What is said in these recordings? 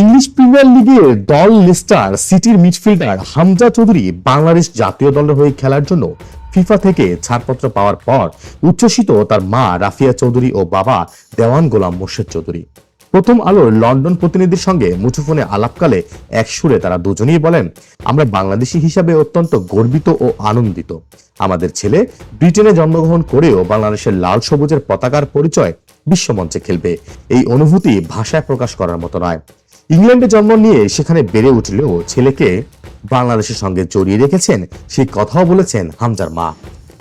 English premier লিগের দল Lister সিটির মিডফিল্ডার হামজা চৌধুরী বাংলাদেশ জাতীয় দলের হয়ে খেলার জন্য ফিফা থেকে ছাড়পত্র পাওয়ার পর উচ্ছ্বসিত তার মা রাফিয়া চৌধুরী ও বাবা দেওয়ান গোলাম মোর্শেদ চৌধুরী। প্রথম আলোর লন্ডন প্রতিনিধির সঙ্গে মুঠোফোনে আলাপকালে এক সুরে তারা দুজনেই বলেন, আমরা বাংলাদেশি হিসাবে অত্যন্ত গর্বিত ও আনন্দিত। আমাদের ছেলে ব্রিটেনে জন্মগ্রহণ করেও বাংলাদেশের লাল সবুজের পতাকার পরিচয় বিশ্বমঞ্চে খেলবে। এই অনুভূতি ভাষায় প্রকাশ করার মতো নয়। ইংল্যান্ডে জন্ম নিয়ে সেখানে বেড়ে উঠলেও ছেলেকে বাংলাদেশের সঙ্গে জড়িয়ে রেখেছেন সেই কথাও বলেছেন হামজার মা।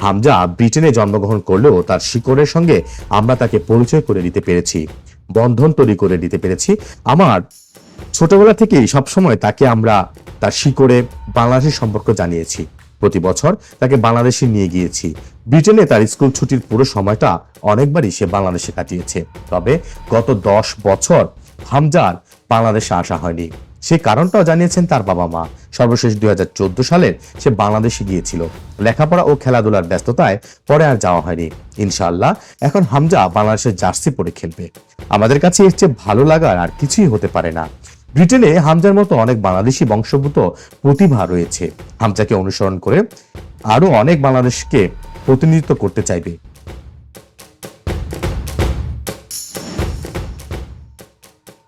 হামজা ব্রিটেনে জন্মগ্রহণ করলেও তার শিকড়ের সঙ্গে আমরা তাকে পরিচয় করে দিতে পেরেছি, বন্ধন তৈরি করে দিতে পেরেছি। আমার ছোটবেলা থেকেই সবসময় তাকে আমরা তার শিকড়ে বাংলাদেশের সম্পর্ক জানিয়েছি। প্রতি বছর তাকে বাংলাদেশে নিয়ে গিয়েছি। ব্রিটেনে তার স্কুল ছুটির পুরো সময়টা অনেকবারই সে বাংলাদেশে কাটিয়েছে। তবে গত দশ বছর হামজার বাংলাদেশে আসা হয়নি। সে কারণটাও জানিয়েছেন তার বাবা মা। সর্বশেষ দুই সালের সে বাংলাদেশে গিয়েছিল। লেখাপড়া ও খেলাধুলার ব্যস্ততায় পরে আর যাওয়া হয়নি। ইনশাআল্লাহ, এখন হামজা বাংলাদেশের জার্সি পরে খেলবে। আমাদের কাছে এর চেয়ে ভালো লাগার আর কিছুই হতে পারে না। ব্রিটেনে হামজার মতো অনেক বাংলাদেশি বংশভূত প্রতিভা রয়েছে। হামজাকে অনুসরণ করে আরও অনেক বাংলাদেশকে প্রতিনিধিত্ব করতে চাইবে।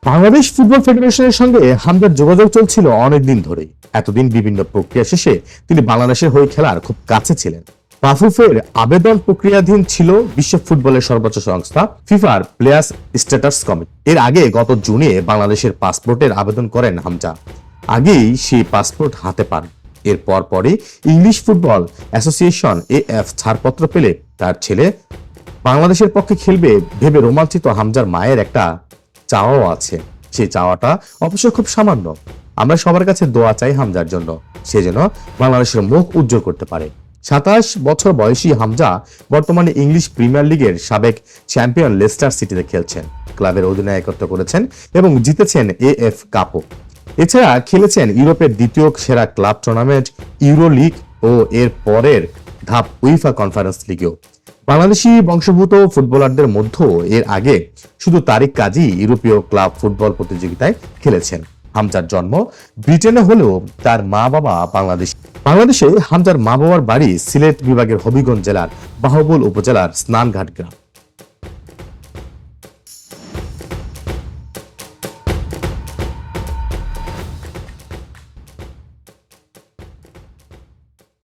বাংলাদেশ ফুটবল ফেডারেশনের সঙ্গে হামজার যোগাযোগ চলছিল অনেকদিন ধরেই। এতদিন বিভিন্ন প্রক্রিয়া শেষে তিনি বাংলাদেশের হয়ে খেলার খুব কাছে ছিলেন। বাফুফের আবেদন প্রক্রিয়াধীন ছিল বিশ্ব ফুটবলের সর্বোচ্চ সংস্থা ফিফার প্লেয়ার্স স্ট্যাটাস কমিটি। এর আগে গত জুনে বাংলাদেশের পাসপোর্টের আবেদন করেন হামজা। আগেই সেই পাসপোর্ট হাতে পান। এর পর পরই English football association A F ছাড়পত্র পেলে তার ছেলে বাংলাদেশের পক্ষে খেলবে ভেবে রোমাঞ্চিত হামজার মায়ের একটা চাওয়াও আছে। সেই চাওয়াটা অবশ্য খুব সামান্য। আমরা সবার কাছে দোয়া চাই হামজার জন্য। সে যেন বাংলাদেশের মুখ উজ্জ্বল করতে পারে। সাতাশ বছর বয়সী হামজা বর্তমানে ইংলিশ প্রিমিয়ার লিগের সাবেক চ্যাম্পিয়ন লেস্টার সিটিতে খেলছেন। ক্লাবের অধিনায়কত্ব করেছেন এবং জিতেছেন এ এফ কাপও। এছাড়া খেলেছেন ইউরোপের দ্বিতীয় সেরা ক্লাব টুর্নামেন্ট ইউরো লিগ ও এর পরের ধাপ উইফা কনফারেন্স লিগেও। বাংলাদেশি বংশভূত ফুটবলারদের মধ্যেও এর আগে শুধু তারিক কাজী ইউরোপীয় ক্লাব ফুটবল প্রতিযোগিতায় খেলেছেন। হামজার জন্ম ব্রিটেনে হলেও তার মা বাবা বাংলাদেশ। বাংলাদেশে হামজার মা বাবার বাড়ি সিলেট বিভাগের হবিগঞ্জ জেলার বাহবুল উপজেলার স্নানঘাট গ্রাম।